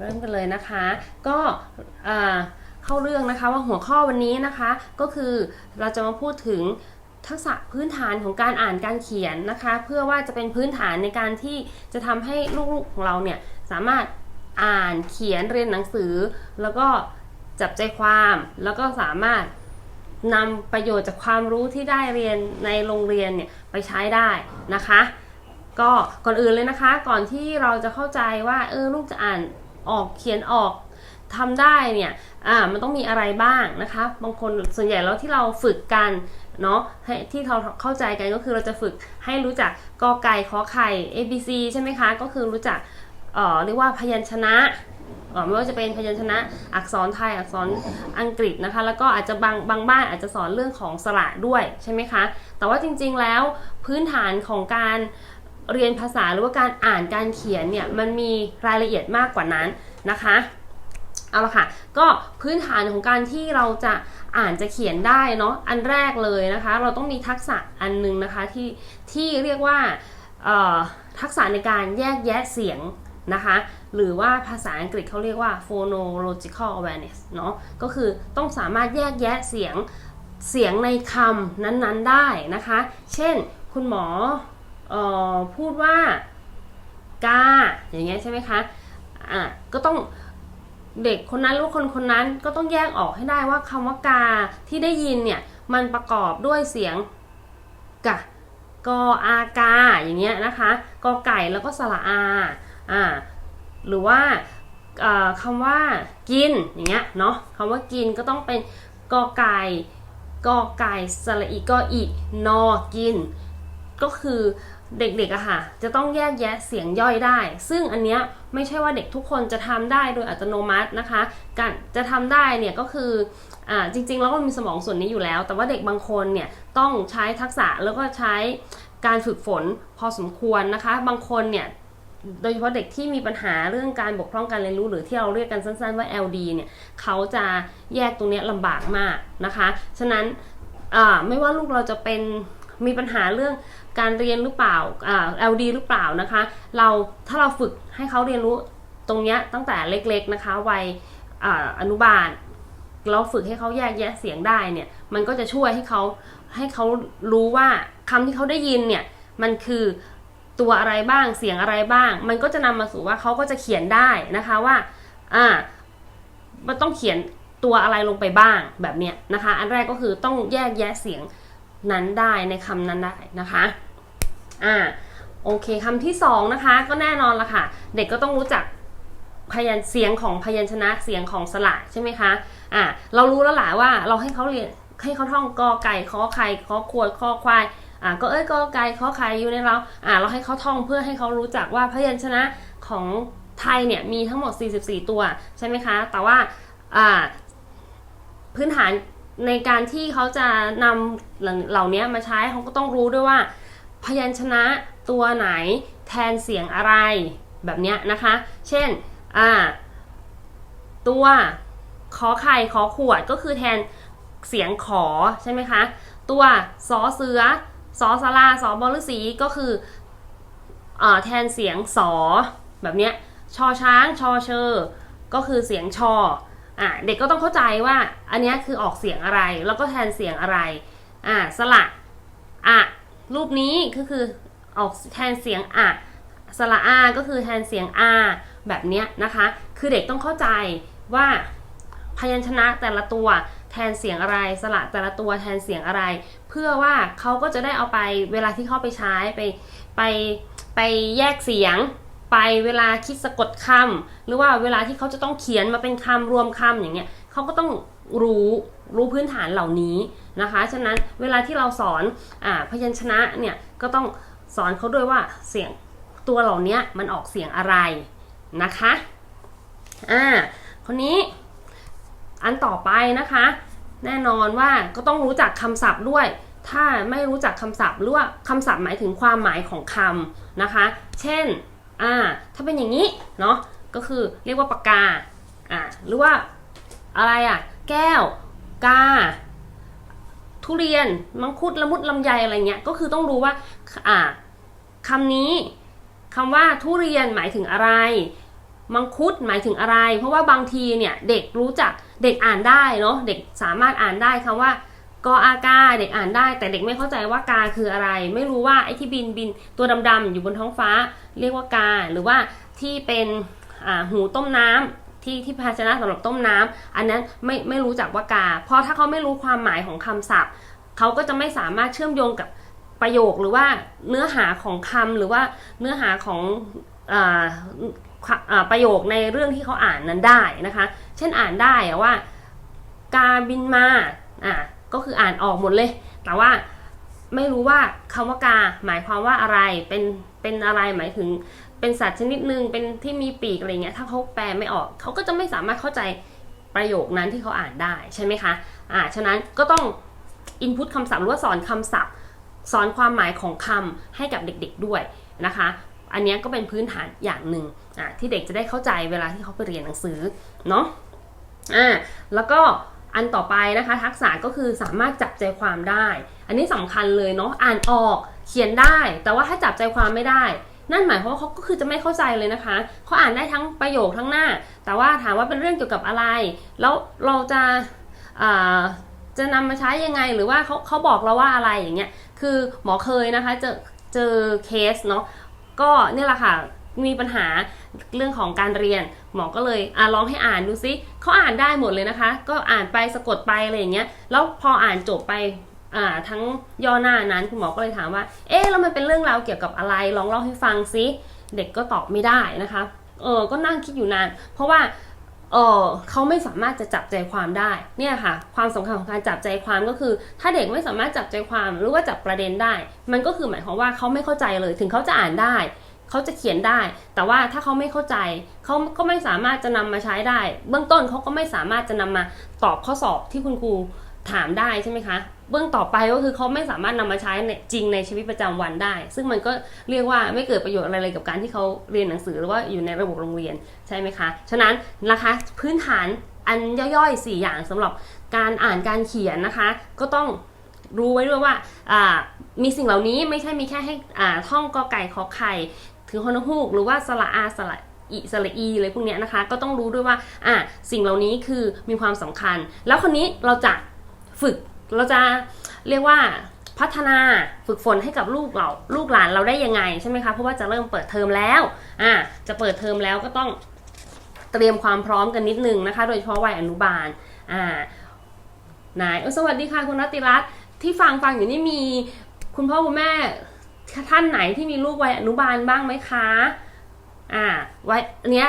เริ่มกันเลยนะคะ ก็เข้าเรื่องนะคะว่าหัวข้อวันนี้นะคะก็คือเราจะมาพูดถึงทักษะพื้นฐานของการอ่านการเขียนนะคะ เพื่อว่าจะเป็นพื้นฐานในการที่จะทำให้ลูกๆของเราเนี่ยสามารถอ่านเขียนเรียนหนังสือ แล้วก็จับใจความแล้วก็สามารถนำประโยชน์จากความรู้ที่ได้เรียนในโรงเรียนเนี่ยไปใช้ได้นะคะ ก็ก่อนอื่นเลยนะคะ ก่อนที่เราจะเข้าใจว่าเออลูกจะอ่าน ออกเขียนออกทำได้เนี่ยอ่ามันต้องมีอะไรบ้างนะคะ บางคนส่วนใหญ่แล้วที่เราฝึกกันเนาะให้ที่เราเข้าใจกันก็คือเราจะฝึกให้รู้จักกอไก่ขอไข่ A B C ใช่ไหมคะ ก็คือรู้จักเอ่อเรียกว่าพยัญชนะอ่อไม่ว่าจะเป็นพยัญชนะอักษรไทยอักษรอังกฤษนะคะ แล้วก็อาจจะบางบางบ้านอาจจะสอนเรื่องของสระด้วยใช่ไหมคะ แต่ว่าจริงๆแล้วพื้นฐานของการ เรียนภาษาหรือว่าการอ่านการเขียนเนี่ยมันมีรายละเอียดมากกว่านั้นนะคะเอาละค่ะ ก็พื้นฐานของการที่เราจะอ่านจะเขียนได้เนาะอันแรกเลยนะคะ เราต้องมีทักษะอันหนึงนะคะที่ที่เรียกว่าทักษะในการแยกแยะเสียงนะคะ หรือว่าภาษาอังกฤษเขาเรียกว่า phonological awareness เนาะก็คือต้องสามารถแยกแยะเสียงเสียงในคำนั้นๆได้นะคะ เช่น คุณหมอ พูดว่ากาอย่างเงี้ยใช่ไหมคะอะก็ต้องเด็กคนนั้นหรือคนคนนั้นก็ต้องแยกออกให้ได้ว่าคำว่ากาที่ได้ยินเนี่ยมันประกอบด้วยเสียงกะกออากาอย่างเงี้ยนะคะกอไก่แล้วก็สระอาอ่าหรือว่าเอ่อคำว่ากินอย่างเงี้ยเนาะคำว่ากินก็ต้องเป็นกอไก่กอไก่สระอีกออีนอกิน ก็คือ เด็กๆอะค่ะ จะต้องแยกแยะเสียงย่อยได้ ซึ่งอันเนี้ยไม่ใช่ว่าเด็กทุกคนจะทำได้โดยอัตโนมัตินะคะ การจะทำได้เนี่ยก็คืออ่าจริงๆ แล้วมันมีสมองส่วนนี้อยู่แล้ว แต่ว่าเด็กบางคนเนี่ยต้องใช้ทักษะแล้วก็ใช้การฝึกฝนพอสมควรนะคะ บางคนเนี่ยโดยเฉพาะเด็กที่มีปัญหาเรื่องการบกพร่องการเรียนรู้หรือที่เราเรียกกันสั้นๆว่า LD เนี่ยเขาจะแยกตรงนี้ลำบากมากนะคะ ฉะนั้นไม่ว่าลูกเราจะเป็นมีปัญหาเรื่อง การเรียนหรือเปล่าอ่า LD หรือเปล่านะคะ เราถ้าเราฝึกให้เขาเรียนรู้ตรงเนี้ยตั้งแต่เล็กๆนะคะวัยอ่อนุบาลเราฝึกให้เขาแยกแยะเสียงได้เนี่ย มันก็จะช่วยให้เขาให้เขารู้ว่าคำที่เขาได้ยินเนี่ยมันคือตัวอะไรบ้างเสียงอะไรบ้าง มันก็จะนำมาสู่ว่าเขาก็จะเขียนได้นะคะว่าอ่ามันต้องเขียนตัวอะไรลงไปบ้างแบบเนี้ยนะคะ อันแรกก็คือต้องแยกแยะเสียง นั้นได้ในคำนั้นได้นะคะอ่าโอเคคำที่สองนะคะก็แน่นอนละค่ะ เด็กก็ต้องรู้จักพยัญเสียงของพยัญชนะเสียงของสระใช่ไหมคะอ่าเรารู้แล้วหละว่าเราให้เขาเรียนให้เขาท่องกอไก่ขอไข่ขอขวดขอควายอ่าก็เอ้ยกอไก่ขอไข่อยู่ในเราอ่าเราให้เขาท่องเพื่อให้เขารู้จักว่าพยัญชนะของไทยเนี่ยมีทั้งหมด 44 ตัวใช่ไหมคะ แต่ว่าอ่าพื้นฐาน ในการที่เขาจะนำเหล่านี้มาใช้เขาก็ต้องรู้ด้วยว่า พยัญชนะตัวไหนแทนเสียงอะไรแบบนี้นะคะ เช่นอ่าตัวขอไข่ขอขวดก็คือแทนเสียงขอใช่ไหมคะ ตัวสอเสือสอสลาสอบอลสีก็คืออแทนเสียงสอแบบนี้ชอช้างชอเชอ ก็คือเสียงชอ อะเด็กก็ต้องเข้าใจว่าอันนี้คือออกเสียงอะไร แล้วก็แทนเสียงอะไรอ่าสระอะรูปนี้ก็คือออกแทนเสียงอะสระอาก็คือแทนเสียงอาแบบเนี้ยนะคะ คือเด็กต้องเข้าใจว่าพยัญชนะแต่ละตัวแทนเสียงอะไร สระแต่ละตัวแทนเสียงอะไร เพื่อว่าเขาก็จะได้เอาไปเวลาที่เข้าไปใช้ไปไปไปแยกเสียง ไปเวลาคิดสะกดคำหรือว่าเวลาที่เขาจะต้องเขียนมาเป็นคำรวมคำอย่างเงี้ยเขาก็ต้องรู้รู้พื้นฐานเหล่านี้นะคะ ฉะนั้นเวลาที่เราสอนอ่าพยัญชนะเนี่ยก็ต้องสอนเขาด้วยว่าเสียงตัวเหล่านี้มันออกเสียงอะไรนะคะอ่าคนนี้อันต่อไปนะคะ แน่นอนว่าก็ต้องรู้จักคำศัพท์ด้วย ถ้าไม่รู้จักคำศัพท์หรือว่าคำศัพท์หมายถึงความหมายของคำนะคะ เช่น อ่า ถ้าเป็นอย่างนี้ เนาะ ก็คือเรียกว่าปากกา อ่า หรือว่าอะไรอะ แก้ว กา ทุเรียน มังคุด ละมุด ลำไย อะไรเงี้ย ก็คือต้องรู้ว่า อ่าคำนี้คำว่าทุเรียนหมายถึงอะไร มังคุดหมายถึงอะไร เพราะว่าบางทีเนี่ยเด็กรู้จัก เด็กอ่านได้เนาะ เด็กสามารถอ่านได้คำว่า กออากาเด็กอ่านได้ แต่เด็กไม่เข้าใจว่ากาคืออะไร ไม่รู้ว่าไอ้ที่บินบินตัวดำๆอยู่บนท้องฟ้า เรียกว่ากา หรือว่าที่เป็นหูต้มน้ำที่ที่ภาชนะสำหรับต้มน้ำอันนั้นไม่ไม่รู้จักว่ากา เพราะถ้าเขาไม่รู้ความหมายของคำศัพท์เขาก็จะไม่สามารถเชื่อมโยงกับประโยคหรือว่าเนื้อหาของคำหรือว่าเนื้อหาของออประโยคในเรื่องที่เขาอ่านนั้นได้นะคะ เช่นอ่านได้ว่า กาบินมาอะ ก็คืออ่านออกหมดเลย แต่ว่าไม่รู้ว่าคำว่ากาหมายความว่าอะไรเป็นเป็นอะไรหมายถึงเป็นสัตว์ชนิดหนึ่งเป็นที่มีปีกอะไรเงี้ยถ้าเขาแปลไม่ออกเขาก็จะไม่สามารถเข้าใจประโยคนั้นที่เขาอ่านได้ใช่ไหมคะอ่าฉะนั้นก็ต้อง input คำศัพท์หรือว่าสอนคำศัพท์ สอนความหมายของคำให้กับเด็กๆด้วยนะคะ อันนี้ก็เป็นพื้นฐานอย่างหนึ่งอะที่เด็กจะได้เข้าใจเวลาที่เขาไปเรียนหนังสือเนาะอ่าแล้วก็ อันต่อไปนะคะทักษะก็คือสามารถจับใจความได้ อันนี้สำคัญเลยเนาะอ่านออกเขียนได้ แต่ว่าถ้าจับใจความไม่ได้ นั่นหมายความว่าเขาก็คือจะไม่เข้าใจเลยนะคะเขาอ่านได้ทั้งประโยคทั้งหน้า แต่ว่าถามว่าเป็นเรื่องเกี่ยวกับอะไร แล้วเราจะาจะนำมาใช้ยังไงหรือว่าเขาเขาบอกเราว่าอะไรอย่างเงี้ยคือหมอเคยนะคะเจอเจอเคสเนาะก็เนี่ยแหละค่ะ มีปัญหาเรื่องของการเรียน หมอก็เลยอะลองให้อ่านดูซิเขาอ่านได้หมดเลยนะคะ ก็อ่านไปสะกดไปอะไรอย่างเงี้ยแล้วพออ่านจบไปอ่าทั้งย่อหน้านั้นคุณหมอก็เลยถามว่า เอ๊ะแล้วมันเป็นเรื่องราวเกี่ยวกับอะไร ลองเล่าให้ฟังซิเด็กก็ตอบไม่ได้นะคะเออก็นั่งคิดอยู่นาน เพราะว่าเออเขาไม่สามารถจะจับใจความได้เนี่ยค่ะ ความสำคัญของการจับใจความก็คือ ถ้าเด็กไม่สามารถจับใจความหรือว่าจับประเด็นได้ มันก็คือหมายความว่าเขาไม่เข้าใจเลยถึงเขาจะอ่านได้ เขาจะเขียนได้ แต่ว่าถ้าเขาไม่เข้าใจเขาก็ไม่สามารถจะนำมาใช้ได้ เบื้องต้นเขาก็ไม่สามารถจะนำมาตอบข้อสอบที่คุณครูถามได้ใช่ไหมคะ เบื้องต่อไปก็คือเขาไม่สามารถนำมาใช้ในจริงในชีวิตประจำวันได้ ซึ่งมันก็เรียกว่าไม่เกิดประโยชน์อะไรเลยกับการที่เขาเรียนหนังสือหรือว่าอยู่ในระบบโรงเรียนใช่ไหมคะ ฉะนั้นนะคะพื้นฐานอันย่อยๆ 4 อย่างสำหรับการอ่านการเขียนนะคะ ก็ต้องรู้ไว้ด้วยว่า มีสิ่งเหล่านี้ไม่ใช่มีแค่ให้ท่องกอไก่ขอไข่ ถึงฮอนฮูกหรือว่าสระอาสระอีสระอีอะไรพวกเนี้ยนะคะ ก็ต้องรู้ด้วยว่าอ่าสิ่งเหล่านี้คือมีความสำคัญ แล้วคนนี้เราจะฝึกเราจะเรียกว่าพัฒนาฝึกฝนให้กับลูกเราลูกหลานเราได้ยังไงใช่ไหมคะเพราะว่าจะเริ่มเปิดเทอมแล้วอ่าจะเปิดเทอมแล้วก็ต้องเตรียมความพร้อมกันนิดนึงนะคะ โดยเฉพาะวัยอนุบาลอ่านายสวัสดีค่ะคุณรัตติรัตน์ที่ฟังฟังอยู่นี่มีคุณพ่อคุณแม่ ท่านไหนที่มีลูกวัยอนุบาลบ้างไหมคะ อ่า ไว้อันเนี้ย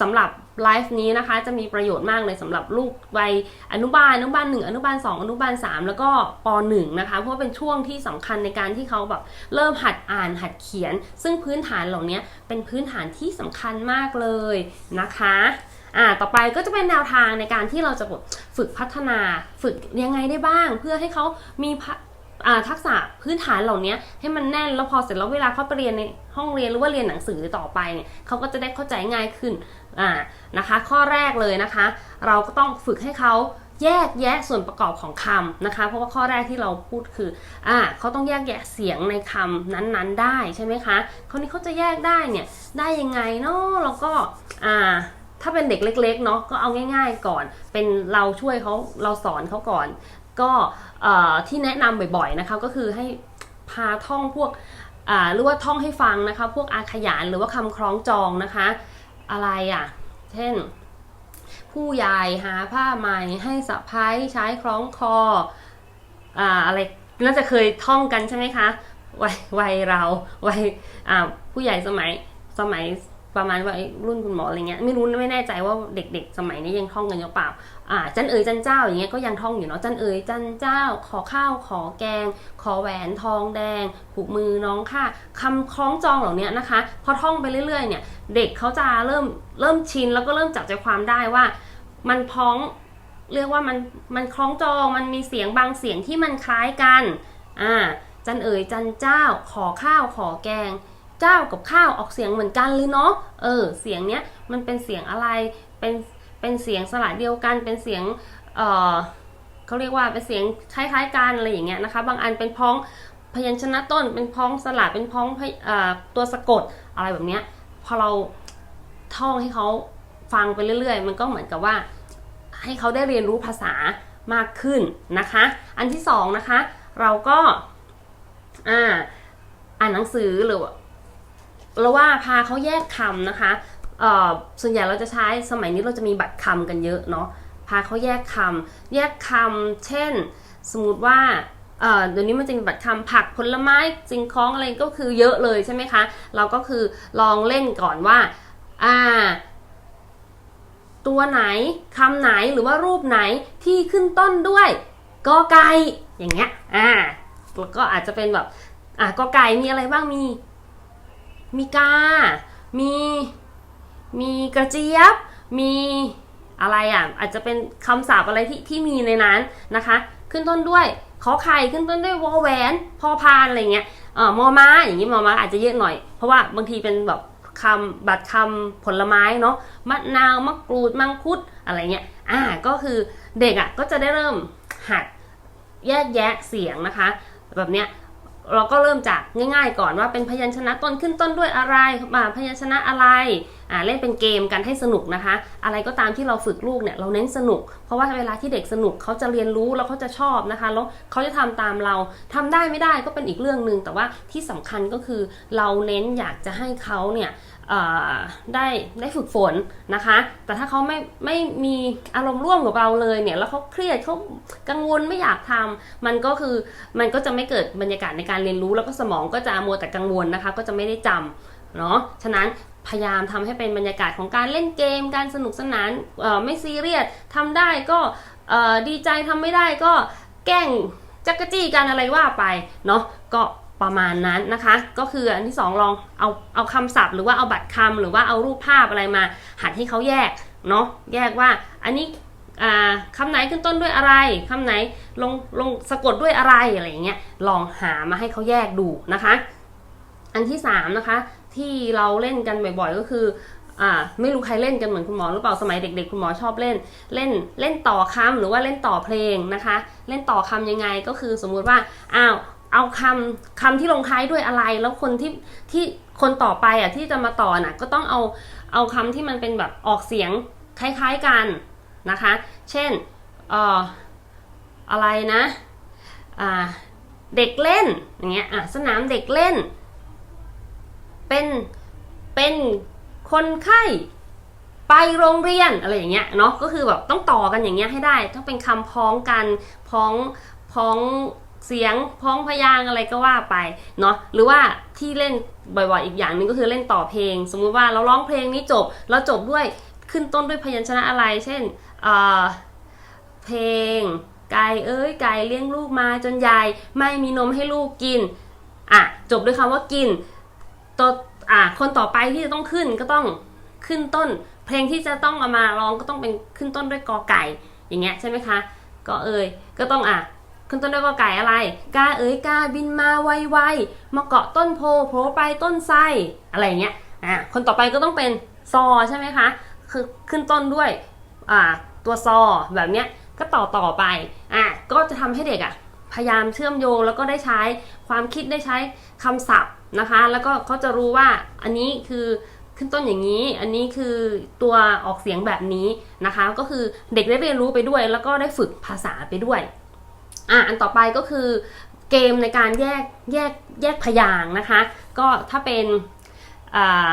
สำหรับไลฟ์นี้นะคะ จะมีประโยชน์มากเลยสำหรับลูกวัยอนุบาลอนุบาลหนึ่งอนุบาลสองอนุบาลสามแล้วก็ปหนึ่งนะคะ เพราะเป็นช่วงที่สำคัญในการที่เขาแบบเริ่มหัดอ่านหัดเขียน ซึ่งพื้นฐานเหล่านี้เป็นพื้นฐานที่สำคัญมากเลยนะคะอ่าต่อไปก็จะเป็นแนวทางในการที่เราจะฝึกพัฒนาฝึกยังไงได้บ้าง เพื่อให้เขามีพ ทักษะพื้นฐานเหล่านี้ให้มันแน่นแล้วพอเสร็จแล้วเวลาเขาไปเรียนในห้องเรียนหรือว่าเรียนหนังสือต่อไปเนี่ยเขาก็จะได้เข้าใจง่ายขึ้นอ่านะคะ ข้อแรกเลยนะคะ เราก็ต้องฝึกให้เขาแยกแยะส่วนประกอบของคำนะคะ เพราะว่าข้อแรกที่เราพูดคืออ่าเขาต้องแยกแยะเสียงในคำนั้นๆ ได้ใช่ไหมคะคราวนี้เขาจะแยกได้เนี่ยได้ยังไงเนาะแล้วก็อ่าถ้าเป็นเด็กเล็กๆเนาะก็เอาง่าย ๆก่อน เป็นเราช่วยเขาเราสอนเขาก่อน ก็ที่แนะนำบ่อยๆนะคะก็คือให้พาท่องพวกหรือว่าท่องให้ฟังนะคะพวกอาขยานหรือว่าคำคล้องจองนะคะ อะไรอะ่ะ เช่น ผู้ใหญ่หาผ้าใหม่ให้สะพ้ายใช้คล้องคออ่าอะไรน่าจะเคยท่องกันใช่ไหมคะวัยวัยเราวัยผู้ใหญ่สมัยสมัยประมาณว่ารุ่นคุณหมออะไรเงี้ยไม่รู้ไม่แน่ใจว่าเด็กๆ สมัยนี้ยังท่องกันหรือเปล่า อ่าจันเอ๋ยจันเจ้าอย่างเงี้ยก็ยังท่องอยู่เนาะจันเอ๋ยจันเจ้า ขอข้าวขอแกง ขอแหวนทองแดงผูกมือน้องค่ะคำคล้องจองเหล่านี้นะคะพอท่องไปเรื่อยๆเนี่ยเด็กเขาจะเริ่มเริ่มชินแล้วก็เริ่มจับใจความได้ว่า มันพ้องเรียกว่ามันมันคล้องจองมันมีเสียงบางเสียงที่มันคล้ายกันอ่าจันเอ๋ยจันเจ้า ขอข้าวขอแกง เจ้ากับข้าวออกเสียงเหมือนกันเลยเนาะเออเสียงเนี้ยมันเป็นเสียงอะไรเป็น เป็นเสียงสระเดียวกัน เป็นเสียงเออเขาเรียกว่าเป็นเสียงคล้ายๆกันอะไรอย่างเงี้ยนะคะ บางอันเป็นพ้องพยัญชนะต้น เป็นพ้องสระเป็นพ้องตัวสะกดอะไรแบบเนี้ยพอเราท่องให้เขาฟังไปเรื่อย ๆ มันก็เหมือนกับว่า ให้เขาได้เรียนรู้ภาษามากขึ้นนะคะ อันที่สองนะคะ เราก็อ่าอ่านหนังสือหรือว่าเราว่าพาเขาแยกคำนะคะ ส่วนใหญ่เราจะใช้สมัยนี้เราจะมีบัตรคำกันเยอะเนาะพาเขาแยกคำแยกคำเช่น สมมติว่าเดี๋ยวนี้มันจะมีบัตรคำผักผลไม้สิ่งของอะไรก็คือเยอะเลยใช่ไหมคะ เราก็คือลองเล่นก่อนว่าอ่าตัวไหนคำไหนหรือว่ารูปไหนที่ขึ้นต้นด้วยกอไก่อย่างเงี้ยอ่าแล้วก็อาจจะเป็นแบบอ่ากอไก่มีอะไรบ้างมี มีกา มี มีกระเจี๊ยบ มีอะไรอะ อาจจะเป็นคำศัพท์อะไรที่ที่มีในนั้นนะคะ ขึ้นต้นด้วยขอไข่ขึ้นต้นด้วยวอแหวนพอพานอะไรเงี้ยเอ่อมอม้าอย่างนี้มอม้าอาจจะเยอะหน่อย เพราะว่าบางทีเป็นแบบคำบัตรคำผลไม้เนาะมะนาวมะกรูดมังคุดอะไรเงี้ยอ่าก็คือเด็กอะก็จะได้เริ่มหัดแยกแยะเสียงนะคะ แบบเนี้ยเราก็เริ่มจากง่าย ๆ ก่อนว่าเป็นพยัญชนะต้นขึ้นต้นด้วยอะไรมาพยัญชนะอะไร เล่นเป็นเกมกันให้สนุกนะคะ อะไรก็ตามที่เราฝึกลูกเนี่ยเราเน้นสนุก เพราะว่าเวลาที่เด็กสนุกเขาจะเรียนรู้แล้วเขาจะชอบนะคะแล้วเขาจะทำตามเราทำได้ไม่ได้ก็เป็นอีกเรื่องหนึ่งแต่ว่าที่สำคัญก็คือเราเน้นอยากจะให้เขาเนี่ยได้ได้ฝึกฝนนะคะ แต่ถ้าเขาไม่ไม่มีอารมณ์ร่วมกับเราเลยเนี่ย แล้วเขาเครียดเขากังวลไม่อยากทำมันก็คือมันก็จะไม่เกิดบรรยากาศในการเรียนรู้ แล้วก็สมองก็จะมัวแต่กังวลนะคะ ก็จะไม่ได้จำเนาะ ฉะนั้น พยายามทำให้เป็นบรรยากาศของการเล่นเกม การสนุกสนานไม่ซีเรียสทำได้ก็ดีใจทำไม่ได้ก็แกล้งจักรจี้กันอะไรว่าไปเนาะก็ประมาณนั้นนะคะ ก็คืออันที่สองลองเอาเอาคำศัพท์หรือว่าเอาบัตรคำหรือว่าเอารูปภาพอะไรมา หัดให้เขาแยกเนาะแยกว่าอันนี้อ่าคำไหนขึ้นต้นด้วยอะไรคำไหนลงลงสะกดด้วยอะไรอะไรอย่างเงี้ยลองหามาให้เขาแยกดูนะคะ อันที่สามนะคะ ที่เราเล่นกันบ่อยๆ ก็คืออ่าไม่รู้ใครเล่นกันเหมือนคุณหมอหรือเปล่าสมัยเด็ก ๆ คุณหมอชอบเล่น เล่นเล่นต่อคำหรือว่าเล่นต่อเพลงนะคะ เล่นต่อคำยังไงก็คือสมมุติว่าอ้าวเอาคำคำที่ลงท้ายด้วยอะไร แล้วคนที่ที่คนต่อไปอะที่จะมาต่อน่ะก็ต้องเอาเอาคำที่มันเป็นแบบออกเสียงคล้ายๆกันนะคะ เช่นเอ่ออะไรนะอ่าเด็กเล่นอย่างเงี้ยอะสนามเด็กเล่น เป็นเป็นคนไข้ไปโรงเรียนอะไรอย่างเงี้ยเนาะก็คือแบบต้องต่อกันอย่างเงี้ยให้ได้ ต้องเป็นคำพ้องกันพ้องพ้องเสียงพ้องพยางอะไรก็ว่าไปเนาะหรือว่าที่เล่นบ่อยๆอีกอย่างหนึ่งก็คือเล่นต่อเพลง สมมุติว่าเราร้องเพลงนี้จบแล้วจบด้วยขึ้นต้นด้วยพยัญชนะอะไร เช่นเออเพลง ไก่เอ้ยไก่เลี้ยงลูกมาจนใหญ่ไม่มีนมให้ลูกกินอะจบด้วยคำว่ากิน ตัวอ่าคนต่อไปที่จะต้องขึ้นก็ต้องขึ้นต้น เพลงที่จะต้องเอามาร้องก็ต้องเป็นขึ้นต้นด้วยกอไก่ อย่างเงี้ยใช่ไหมคะก็เอ่ยก็ต้องอะขึ้นต้นด้วยกอไก่อะไรกาเอ๋ยกาบินมาไวๆมาเกาะต้นโพโผล่ไปต้นไทรอะไรอย่างเงี้ยอะคนต่อไปก็ต้องเป็นซอใช่ไหมคะคือขึ้นต้นด้วยอ่าตัวซอแบบเนี้ยก็ต่อต่อไปอะก็จะทำให้เด็กอะพยายามเชื่อมโยงแล้วก็ได้ใช้ความคิดได้ใช้คำศัพท์ นะคะ แล้วก็เขาจะรู้ว่าอันนี้คือขึ้นต้นอย่างนี้ อันนี้คือตัวออกเสียงแบบนี้นะคะ ก็คือเด็กได้เรียนรู้ไปด้วย แล้วก็ได้ฝึกภาษาไปด้วย อะ อันต่อไปก็คือเกมในการแยกแยกแยกพยางนะคะ ก็ถ้าเป็นอ่า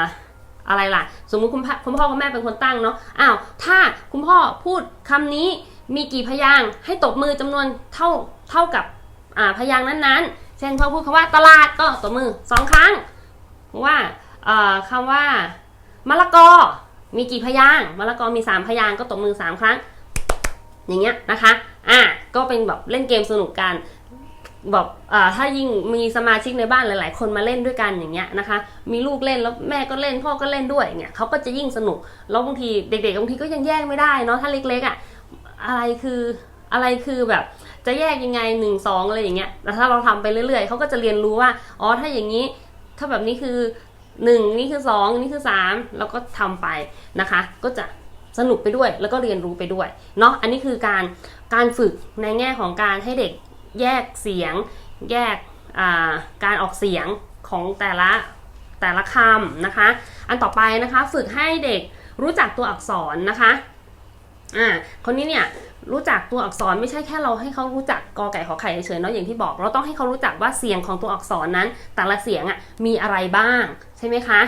อะไรล่ะ สมมุติคุณพ่อคุณพ่อคุณแม่เป็นคนตั้งเนาะ อ้าว ถ้าคุณพ่อพูดคำนี้มีกี่พยางให้ตบมือจำนวนเท่าเท่ากับพยางนั้นๆ เช่นพ่อพูดคำว่าตลาดก็ตบมือสองครั้งว่าเอ่อคำว่ามะละกอมีกี่พยางมะละกอมีสามพยางก็ตบมือสามครั้ง อย่างเงี้ยนะคะ อะก็เป็นแบบเล่นเกมสนุกกันบอ่าถ้ายิ่งมีสมาชิกในบ้านหลาย ๆ คนมาเล่นด้วยกันอย่างเงี้ยนะคะ มีลูกเล่นแล้วแม่ก็เล่นพ่อก็เล่นด้วยเนี่ยเขาก็จะยิ่งสนุกแล้วบางทีเด็ก ๆ บางทีก็ยังแยกไม่ได้เนาะถ้าเล็ก ๆอะอะไรคืออะไรคือแบบ จะแยกยังไงหนึ่งสองอะไรอย่างเงี้ยแต่ถ้าเราทำไปเรื่อยๆเขาก็จะเรียนรู้ว่าอ๋อถ้าอย่างนี้ ถ้าแบบนี้คือหนึ่งนี่คือสองนี่คือสามแล้วก็ทำไปนะคะ ก็จะสนุกไปด้วยแล้วก็เรียนรู้ไปด้วยเนาะอันนี้คือการการฝึกในแง่ของการให้เด็กแยกเสียง แยกาการออกเสียงของแต่ละแต่ละคำนะคะ อันต่อไปนะคะฝึกให้เด็กรู้จักตัวอักษรนะคะอ่าคนนี้เนี่ย รู้จักตัวอักษรไม่ใช่แค่เราให้เขารู้จักกอไก่ขอไข่เฉยๆเนาะอย่างที่บอก เราต้องให้เขารู้จักว่าเสียงของตัวอักษรนั้น แต่ละเสียงอะมีอะไรบ้างใช่ไหมคะ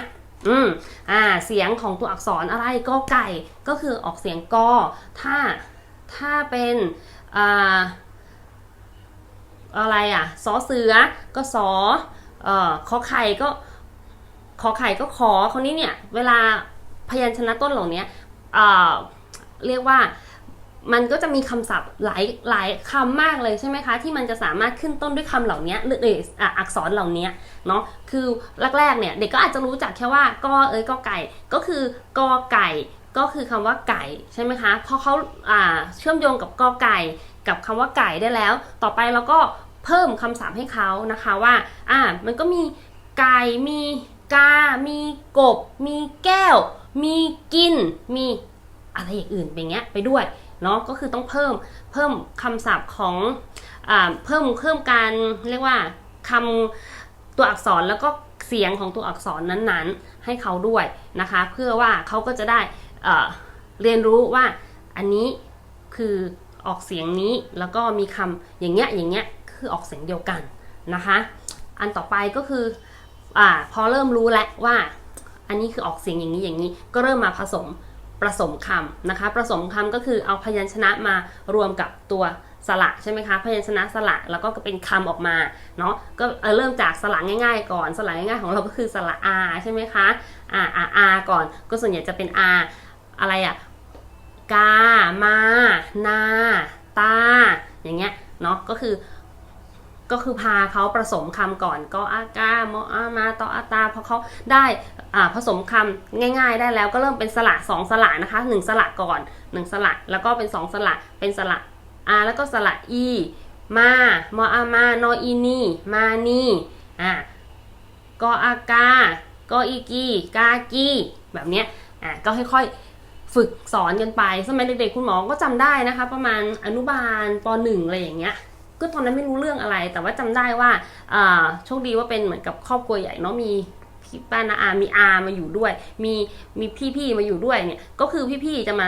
อืมอ่าเสียงของตัวอักษรอะไรก็ไก่ก็คือออกเสียงกอถ้าถ้าเป็นอ่าอะไรอะสอเสือก็สอเอ่อขอไข่ก็ขอไข่ก็ขอคนนี้เนี่ยเวลาพยัญชนะต้นเหล่านี้อ่าเรียกว่า มันก็จะมีคำศัพท์หลายหลายคำมากเลยใช่ไหมคะ ที่มันจะสามารถขึ้นต้นด้วยคำเหล่านี้หรือเอ่ออะอักษรเหล่านี้เนาะคือแรกๆเนี่ยเด็กก็อาจจะรู้จักแค่ว่ากอเอ้ยกอไก่ ก็คือกอไก่ก็คือคำว่าไก่ใช่ไหมคะพอเขาอ่าเชื่อมโยงกับกอไก่กับคำว่าไก่ได้แล้ว ต่อไปเราก็เพิ่มคำศัพท์ให้เขานะคะว่าอ่ามันก็มีไก่มีกา มีกบ มีแก้ว มีกิน มีอะไรอย่างอื่นไปเงี้ยไปด้วย เนาะก็คือต้องเพิ่มเพิ่มคำศัพท์ของอเพิ่มเพิ่มการเรียกว่าคำตัวอักษรแล้วก็เสียงของตัวอักษรนั้นๆ ให้เขาด้วยนะคะ เพื่อว่าเขาก็จะได้เเรียนรู้ว่าอันนี้คือออกเสียงนี้แล้วก็มีคำอย่างเงี้ยอย่างเงี้ยคือออกเสียงเดียวกันนะคะ อันต่อไปก็คืออพอเริ่มรู้แล้วว่า อันนี้คือออกเสียงอย่างนี้อย่างนี้ ก็เริ่มมาผสม ผสมคำนะคะผสมคำก็คือเอาพยัญชนะมารวมกับตัวสระใช่ไหมคะพยัญชนะสระแล้วก็เป็นคำออกมาเนาะก็เริ่มจากสระง่าย ๆ ก่อนสระง่ายๆของเราก็คือสระอาใช่ไหมคะอ่าอาอาก่อนก็ส่วนใหญ่จะเป็นอาอะไรอะกา มา นา ตา อย่างเงี้ยเนาะก็คือ ก็คือพาเขาผสมคำก่อนก็อากาโมอามาตออาตาพอเขาได้อ่าผสมคำง่าย ๆ ได้แล้วก็เริ่มเป็นสระสองสระนะคะหนึ่งสระก่อนหนึ่งสระแล้วก็เป็นสองสระเป็นสระอาแล้วก็สระอีมามออามานออีนี่มานี่อ่ากออากา กออีกีกากีแบบเนี้ยอ่าก็ค่อยๆฝึกสอนกันไป สมัยเด็กๆคุณหมอก็จำได้นะคะ ประมาณอนุบาลปหนึ่งอะไรอย่างเงี้ย ก็ตอนนั้นไม่รู้เรื่องอะไร แต่ว่าจำได้ว่าโชคดีว่าเป็นเหมือนกับครอบครัวใหญ่เนาะมีพี่ป้านาอามีอามาอยู่ด้วย มีมีพี่ๆมาอยู่ด้วยเนี่ยก็คือพี่ๆจะมา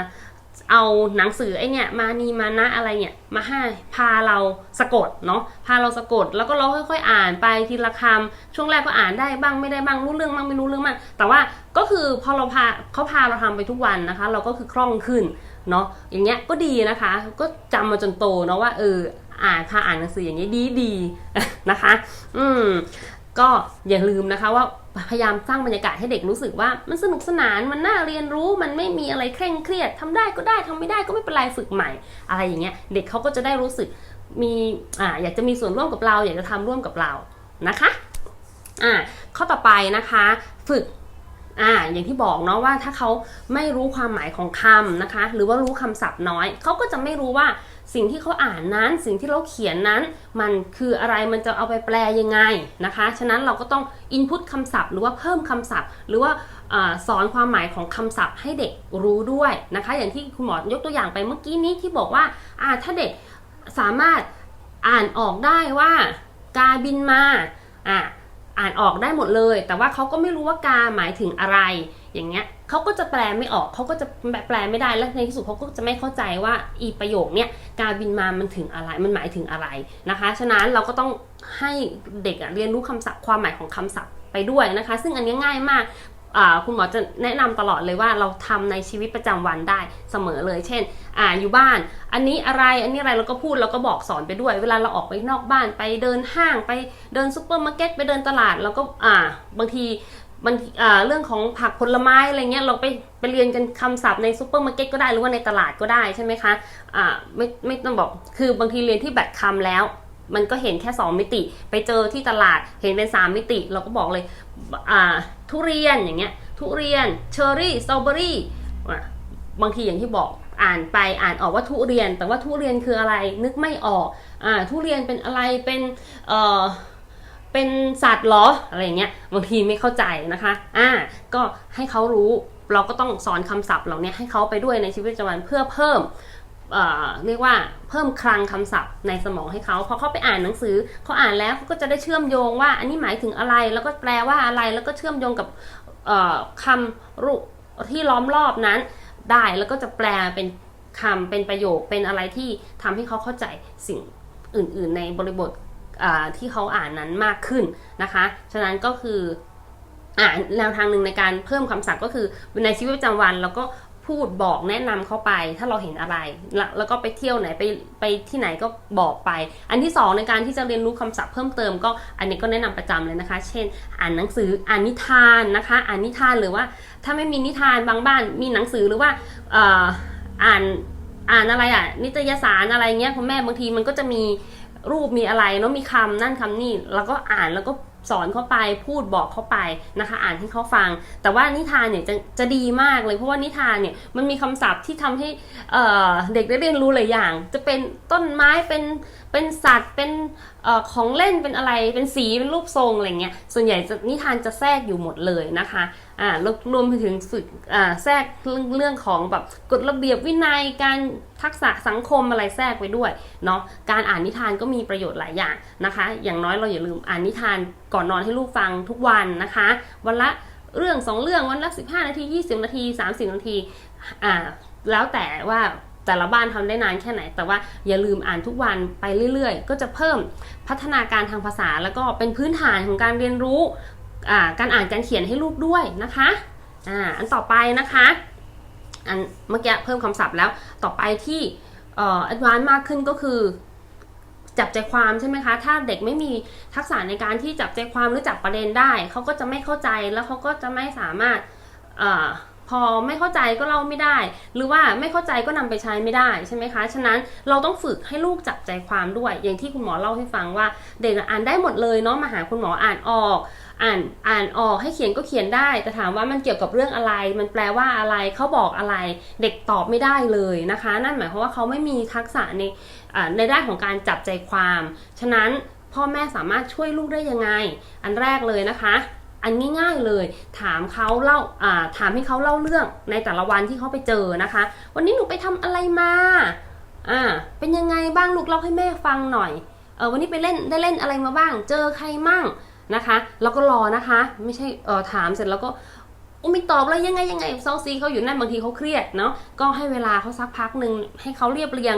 เอาหนังสือไอเนี่ยมานีมานะอะไรเนี่ยมาให้พาเราสะกดเนาะพาเราสะกดแล้วก็เราค่อยๆอ่านไปทีละคำช่วงแรกก็อ่านได้บ้างไม่ได้บ้างรู้เรื่องบ้างไม่รู้เรื่องบ้างแต่ว่าก็คือพอเราพาเขาพาเราทำไปทุกวันนะคะ เราก็คือคล่องขึ้นเนาะอย่างเงี้ยก็ดีนะคะ ก็จำมาจนโตเนาะว่าเออ อ่านพาอ่านหนังสืออย่างนี้ดีดีนะคะ อืมก็อย่าลืมนะคะว่าพยายามสร้างบรรยากาศให้เด็กรู้สึกว่ามันสนุกสนานมันน่าเรียนรู้มันไม่มีอะไรเคร่งเครียดทำได้ก็ได้ทำไม่ได้ก็ไม่เป็นไรฝึกใหม่ อะไรอย่างเงี้ยเด็กเขาก็จะได้รู้สึกมีอ่าอยากจะมีส่วนร่วมกับเรา อยากจะทำร่วมกับเรานะคะอ่าข้อต่อไปนะคะฝึกอ่าอย่างที่บอกเนาะว่าถ้าเขาไม่รู้ความหมายของคำนะคะ หรือว่ารู้คำศัพท์น้อยเขาก็จะไม่รู้ว่า สิ่งที่เขาอ่านนั้น สิ่งที่เราเขียนนั้น มันคืออะไรมันจะเอาไปแปลยังไงนะคะ ฉะนั้นเราก็ต้องอินพุตคำศัพท์ หรือว่าเพิ่มคำศัพท์ หรือว่าอสอนความหมายของคำศัพท์ให้เด็กรู้ด้วยนะคะ อย่างที่คุณหมอยกตัวอย่างไปเมื่อกี้นี้ที่บอกว่าถ้าเด็กสามารถอ่านออกได้ว่ากาบินมาอ่านออกได้หมดเลย แต่ว่าเขาก็ไม่รู้ว่ากาหมายถึงอะไรอย่างเงี้ย เขาก็จะแปลไม่ออกเขาก็จะแปลไม่ได้และในที่สุดเขาก็จะไม่เข้าใจว่าอีประโยคเนี้ยการบินมามันถึงอะไรมันหมายถึงอะไรนะคะฉะนั้นเราก็ต้องให้เด็กอะเรียนรู้คำศัพท์ความหมายของคำศัพท์ไปด้วยนะคะ ซึ่งอันนี้ง่ายมากคุณหมอจะแนะนำตลอดเลยว่าเราทำในชีวิตประจำวันได้เสมอเลย เช่นอ่าอยู่บ้าน อันนี้อะไรอันนี้อะไรเราก็พูดเราก็บอกสอนไปด้วย เวลาเราออกไปนอกบ้านไปเดินห้างไปเดินซูเปอร์มาร์เก็ตไปเดินตลาดเราก็อ่าบางที มันเรื่องของผักผลไม้อะไรเงี้ยเราไปไปเรียนกันคำศัพท์ในซูเปอร์มาร์เก็ตก็ได้หรือว่าในตลาดก็ได้ใช่ไหมคะอ่าไม่ไม่ต้องบอกคือบางทีเรียนที่แบตคำแล้ว มันก็เห็นแค่ 2 มิติ ไปเจอที่ตลาดเห็นเป็น 3 มิติ เราก็บอกเลยอ่าทุเรียนอย่างเงี้ยทุเรียนเชอร์รี่สตรอเบอรี่บางทีอย่างที่บอกอ่านไปอ่านออกว่าทุเรียน แต่ว่าทุเรียนคืออะไรนึกไม่ออกอ่าทุเรียนเป็นอะไรเป็นเอ่อ เป็นสัตว์เหรออะไรเงี้ยบางทีไม่เข้าใจนะคะ อ่า ก็ให้เขารู้เราก็ต้องสอนคำศัพท์เหล่านี้ให้เขาไปด้วยในชีวิตประจำวันเพื่อเพิ่มเเรียกว่าเพิ่มคลังคำศัพท์ในสมองให้เขาพอเขาไปอ่านหนังสือเขาอ่านแล้วเขาก็จะได้เชื่อมโยงว่า อันนี้หมายถึงอะไร แล้วก็แปลว่าอะไรแล้วก็เชื่อมโยงกับคำรูปที่ล้อมรอบนั้นได้แล้วก็จะแปลเป็นคำเป็นประโยคเป็นอะไรที่ทำให้เขาเข้าใจสิ่งอื่น ๆ ในบริบท ที่เขาอ่านนั้นมากขึ้นนะคะ ฉะนั้นก็คืออ่านแนวทางหนึ่งในการเพิ่มคำศัพท์ก็คือในชีวิตประจำวันเราก็พูดบอกแนะนำเข้าไปถ้าเราเห็นอะไร แล้วก็ไปเที่ยวไหนไปไปที่ไหนก็บอกไป อันที่สองในการที่จะเรียนรู้คำศัพท์เพิ่มเติมก็อันนี้ก็แนะนำประจำเลยนะคะ เช่น อ่านหนังสืออ่านนิทานนะคะ อ่านนิทานหรือว่า ถ้าไม่มีนิทานบางบ้าน มีหนังสือหรือว่าอ่ออ่านอ่านอะไรอะนิตยสารอะไรเงี้ยคุณแม่บางทีมันก็จะมี รูปมีอะไรเนาะมีคำนั่นคำนี่แล้วก็อ่านแล้วก็สอนเข้าไปพูดบอกเข้าไปนะคะ อ่านให้เขาฟัง แต่ว่านิทานเนี่ยจะจะดีมากเลยเพราะว่านิทานเนี่ยมันมีคำศัพท์ที่ทำให้เเด็กได้เรียนรู้หลายอย่าง จะเป็นต้นไม้เป็น เป็นสัตว์เป็นออของเล่นเป็นอะไรเป็นสีเป็นรูปทรงอะไรเงี้ยส่วนใหญ่จะนิทานจะแทรกอยู่หมดเลยนะคะอ่ารวมรวมไปถึงฝึกอ่าแทรกเรื่องเรื่องของแบบกฎระเบียบวินัยการทักษะสังคมอะไรแทรกไปด้วยเนาะการอ่านนิทานก็มีประโยชน์หลายอย่างนะคะ อย่างน้อยเราอย่าลืมอ่านนิทานก่อนนอนให้ลูกฟังทุกวันนะคะ วันละเรื่องสองเรื่องวันละ 15 นาที 20 นาที 30 นาทีอ่าแล้วแต่ว่า แต่ละบ้านทำได้นานแค่ไหน แต่ว่าอย่าลืมอ่านทุกวันไปเรื่อยๆ ก็จะเพิ่มพัฒนาการทางภาษา แล้วก็เป็นพื้นฐานของการเรียนรู้การอ่านการเขียนให้ลูกด้วยนะคะอ่าอันต่อไปนะคะอันเมื่อกี้เพิ่มคำศัพท์แล้วต่อไปที่เอ่อ advance มากขึ้นก็คือ จับใจความใช่ไหมคะ ถ้าเด็กไม่มีทักษะในการที่จับใจความหรือจับประเด็นได้ เขาก็จะไม่เข้าใจแล้วเขาก็จะไม่สามารถเออ พอไม่เข้าใจก็เล่าไม่ได้ หรือว่าไม่เข้าใจก็นำไปใช้ไม่ได้ใช่ไหมคะ ฉะนั้นเราต้องฝึกให้ลูกจับใจความด้วย อย่างที่คุณหมอเล่าให้ฟังว่า เด็กอ่านได้หมดเลยเนาะมาหาคุณหมออ่านออก อ่านอ่านออกให้เขียนก็เขียนได้ แต่ถามว่ามันเกี่ยวกับเรื่องอะไร มันแปลว่าอะไรเขาบอกอะไร เด็กตอบไม่ได้เลยนะคะ นั่นหมายความว่าเขาไม่มีทักษะในในด้านของการจับใจความ ฉะนั้นพ่อแม่สามารถช่วยลูกได้ยังไง อันแรกเลยนะคะ อันง่ายๆเลย ถามเขาเล่าถามให้เขาเล่าเรื่องในแต่ละวันที่เขาไปเจอนะคะ วันนี้หนูไปทำอะไรมาอ่าเป็นยังไงบ้างลูกเล่าให้แม่ฟังหน่อยเออวันนี้ไปเล่นได้เล่นอะไรมาบ้าง เจอใครมั่งนะคะแล้วก็รอนะคะ ไม่ใช่เออถามเสร็จแล้วก็อุยไม่ตอบเลยยังไงยังไงเซาซีเขาอยู่นั่นบางทีเขาเครียดเนาะก็ให้เวลาเขาสักพักหนึ่งให้เขาเรียบเรียง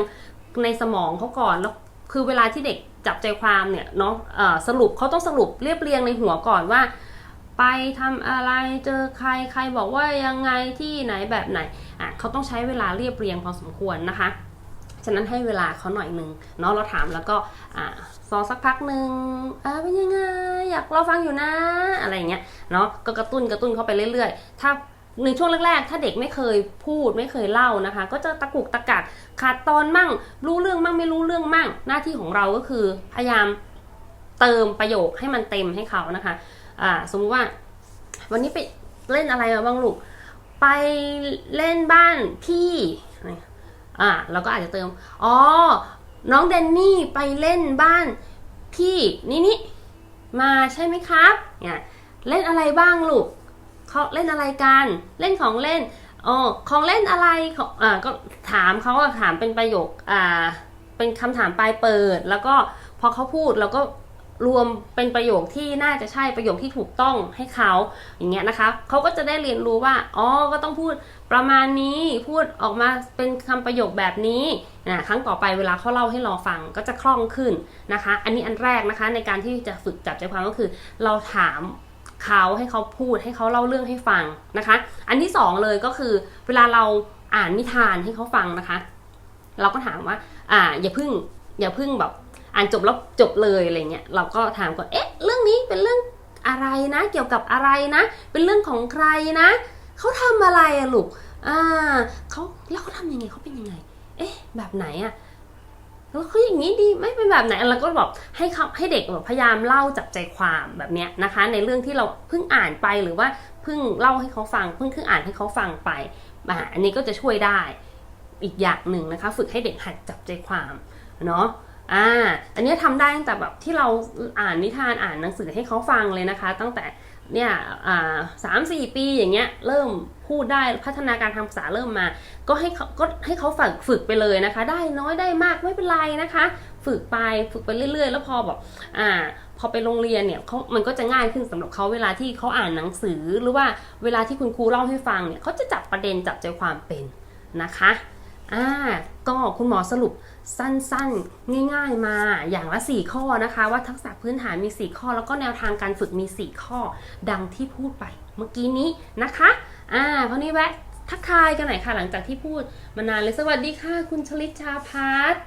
ในสมองเขาก่อนแล้วคือเวลาที่เด็กจับใจความเนี่ยเนาะสรุปเขาต้องสรุปเรียบเรียงในหัวก่อนว่า ไปทำอะไรเจอใครใครบอกว่ายังไงที่ไหนแบบไหนอะเขาต้องใช้เวลาเรียบเรียงพอสมควรนะคะ ฉะนั้นให้เวลาเขาหน่อยหนึ่งเนาะเราถามแล้วก็อ่าซอสักพักหนึ่งอ่าเป็นยังไงอยากเราฟังอยู่นะอะไรอย่างเงี้ยเนาะก็กระตุ้นกระตุ้นเข้าไปเรื่อยๆ ถ้าในช่วงแรกๆ ถ้าเด็กไม่เคยพูดไม่เคยเล่านะคะ ก็จะตะกุกตะกักขาดตอนมั่ง รู้เรื่องมั่งไม่รู้เรื่องมั่ง หน้าที่ของเราก็คือพยายามเติมประโยคให้มันเต็มให้เขานะคะ อ่าสมมุติว่า วันนี้ไปเล่นอะไรมาบ้างลูก ไปเล่นบ้านพี่อ่าเราก็อาจจะเติม อ๋อ น้องแดนนี่ไปเล่นบ้านพี่นี่นี่มาใช่ไหมครับเนี่ยเล่นอะไรบ้างลูกเขาเล่นอะไรกัน เล่นของเล่นอ๋อของเล่นอะไรของอ่าก็ถามเขาถามเป็นประโยคอ่าเป็นคำถามปลายเปิด แล้วก็พอเขาพูดเราก็ รวมเป็นประโยคที่น่าจะใช่ประโยคที่ถูกต้องให้เขาอย่างเงี้ยนะคะเขาก็จะได้เรียนรู้ว่าอ๋อก็ต้องพูดประมาณนี้พูดออกมาเป็นคำประโยคแบบนี้นะครั้งต่อไปเวลาเขาเล่าให้เราฟังก็จะคล่องขึ้นนะคะ อันนี้อันแรกนะคะในการที่จะฝึกจับใจความก็คือ เราถามเขาให้เขาพูดให้เขาเล่าเรื่องให้ฟังนะคะ อันที่สองเลยก็คือ เวลาเราอ่านนิทานให้เขาฟังนะคะ เราก็ถามว่าอ่าอย่าพึ่งอย่าพึ่งแบบ อ่านจบแล้วจบเลยอะไรเงี้ยเราก็ถามก่อนเอ๊ะเรื่องนี้เป็นเรื่องอะไรนะ เกี่ยวกับอะไรนะ เป็นเรื่องของใครนะเขาทำอะไรอะลูกอ่าเขาแล้วเขาทำยังไงเขาเป็นยังไง เอ๊ะ แบบไหนอะแล้วเขาอย่างนี้ดีไม่เป็นแบบไหนเราก็บอกให้เขาให้เด็กแบบพยายามเล่าจับใจความแบบเนี้ยนะคะ ในเรื่องที่เราเพิ่งอ่านไปหรือว่าเพิ่งเล่าให้เขาฟังเพิ่งเพิ่งอ่านให้เขาฟังไปอันนี้ก็จะช่วยได้อีกอย่างหนึ่งนะคะ ฝึกให้เด็กหัดจับใจความเนาะ อ่า อันนี้ทำได้ตั้งแต่แบบที่เราอ่านนิทานอ่านหนังสือให้เขาฟังเลยนะคะ ตั้งแต่เนี่ยสามสี่ปีอย่างเงี้ยเริ่มพูดได้พัฒนาการทางภาษาเริ่มมา ก็ให้เขาก็ให้เขาฝึกฝึกไปเลยนะคะ ได้น้อยได้มากไม่เป็นไรนะคะ ฝึกไปฝึกไปเรื่อย ๆ แล้วพอแบบอ่าพอไปโรงเรียนเนี่ยเขามันก็จะง่ายขึ้นสำหรับเขาเวลาที่เขาอ่านหนังสือหรือว่าเวลาที่คุณครูเล่าให้ฟังเนี่ยเขาจะจับประเด็นจับใจความเป็นนะคะอ่าก็คุณหมอสรุป สั้นๆ ง่ายๆมาอย่างละ 4 ข้อนะคะ ว่าทักษะพื้นฐานมี 4 ข้อ แล้วก็แนวทางการฝึกมี 4 ข้อ ดังที่พูดไปเมื่อกี้นี้นะคะอ่าเพราะนี้แวะทักทายกันหน่อยค่ะ หลังจากที่พูดมานานเลยสวัสดีค่ะ คุณชลิตชาพัฒน์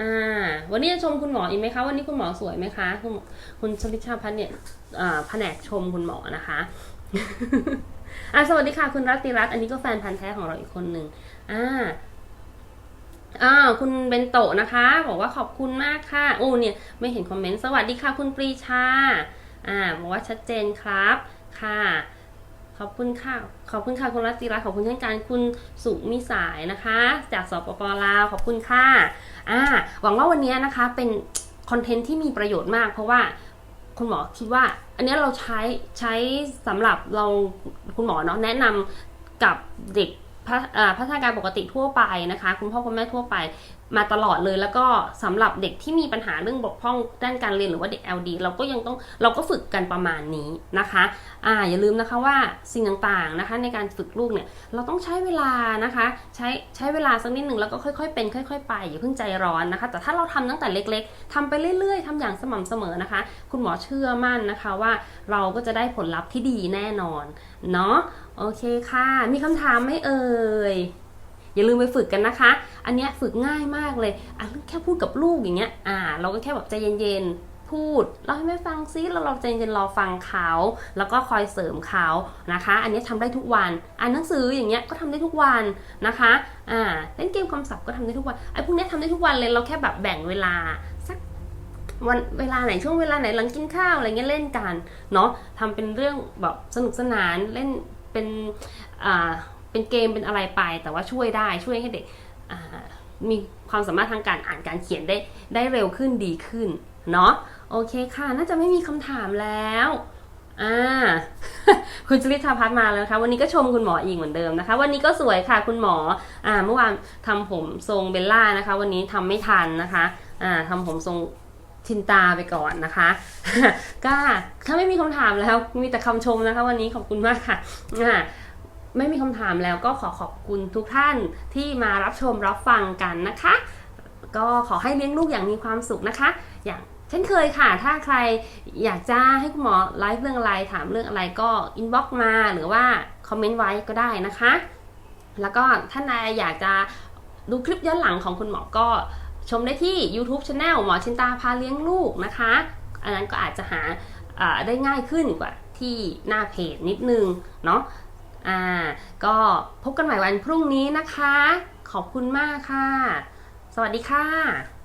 อ่าวันนี้จะชมคุณหมออีกไหมคะ วันนี้คุณหมอสวยไหมคะคุณคุณชลิตชาพัฒน์เนี่ยอ่าแผนกชมคุณหมอนะคะอ่าสวัสดีค่ะ คุณรัตติรัตน์อันนี้ก็แฟนพันธ์แท้ของเราอีกคนหนึ่งอ่า อ่าคุณเบนโตะนะคะ บอกว่าขอบคุณมากค่ะ โอ้เนี่ยไม่เห็นคอมเมนต์ สวัสดีค่ะ คุณปรีชา อ่าบอกว่าชัดเจนครับค่ะ ขอบคุณค่ะ ขอบคุณค่ะคุณรัติรัตน์ขอบคุณเช่นกันคุณสุมิสายนะคะ จากสปปลาวขอบคุณค่ะอ่าหวังว่าวันนี้นะคะเป็นคอนเทนต์ที่มีประโยชน์มาก เพราะว่าคุณหมอคิดว่า อันนี้เราใช้ใช้สำหรับเราคุณหมอเนาะแนะนำกับเด็ก พัฒนาการปกติทั่วไปนะคะ คุณพ่อคุณแม่ทั่วไป มาตลอดเลยแล้วก็สำหรับเด็กที่มีปัญหาเรื่องบกพร่องด้านการเรียนหรือว่าเด็ก LD เราก็ยังต้องเราก็ฝึกกันประมาณนี้นะคะอ่าอย่าลืมนะคะว่าสิ่งต่างๆนะคะ ในการฝึกลูกเนี่ยเราต้องใช้เวลานะคะ ใช้ใช้เวลาสักนิดหนึ่งแล้วก็ค่อยๆ เป็นค่อย ๆ ไปอย่าเพิ่งใจร้อนนะคะ แต่ถ้าเราทำตั้งแต่เล็กๆทำไปเรื่อยๆทำอย่างสม่ำเสมอนะคะ คุณหมอเชื่อมั่นนะคะว่าเราก็จะได้ผลลัพธ์ที่ดีแน่นอนเนาะโอเคค่ะ มีคำถามไหมเอ่ย อย่าลืมไปฝึกกันนะคะ อันเนี้ยฝึกง่ายมากเลยอะแค่พูดกับลูกอย่างเงี้ยอ่า เราก็แค่แบบใจเย็นๆพูดเล่าให้แม่ฟังซิแล้วเราใจเย็นรอฟังเขาแล้วก็คอยเสริมเขานะคะ อันนี้ทำได้ทุกวันอ่านหนังสืออย่างเงี้ยก็ทำได้ทุกวันนะคะอ่าเล่นเกมคำศัพท์ก็ทำได้ทุกวันไอ้พวกเนี้ยทำได้ทุกวันเลยเราแค่แบบแบ่งเวลาสักวันเวลาไหนช่วงเวลาไหนหลังกินข้าวอะไรเงี้ยเล่นกันเนาะทำเป็นเรื่องแบบสนุกสนานเล่นเป็นอ่า เป็นเกมเป็นอะไรไป แต่ว่าช่วยได้ช่วยให้เด็กมีความสามารถทางการอ่านการเขียนได้ได้เร็วขึ้นดีขึ้นเนาะโอเคค่ะน่าจะไม่มีคำถามแล้วอ่าคุณจริธาพัฒมาแล้วนะคะวันนี้ก็ชมคุณหมออีกเหมือนเดิมนะคะ วันนี้ก็สวยค่ะคุณหมออ่าเมื่อวานทำผมทรงเบลล่านะคะ วันนี้ทำไม่ทันนะคะอ่าทำผมทรงทินตาไปก่อนนะคะ ก็ถ้าไม่มีคำถามแล้วมีแต่คำชมนะคะ วันนี้ขอบคุณมากค่ะอ่า ไม่มีคำถามแล้วก็ขอขอบคุณทุกท่านที่มารับชมรับฟังกันนะคะ ก็ขอให้เลี้ยงลูกอย่างมีความสุขนะคะ อย่างเช่นเคยค่ะ ถ้าใครอยากจะให้คุณหมอไลฟ์เรื่องอะไรถามเรื่องอะไรก็อินบ็อกมาหรือว่าคอมเมนต์ไว้ก็ได้นะคะ แล้วก็ท่านใดอยากจะดูคลิปย้อนหลังของคุณหมอก็ชมได้ที่ YouTube Channel หมอชินตาพาเลี้ยงลูกนะคะ อันนั้นก็อาจจะหาอ่าได้ง่ายขึ้นกว่าที่หน้าเพจนิดนึงเนาะ อ่าก็พบกันใหม่วันพรุ่งนี้นะคะ ขอบคุณมากค่ะ สวัสดีค่ะ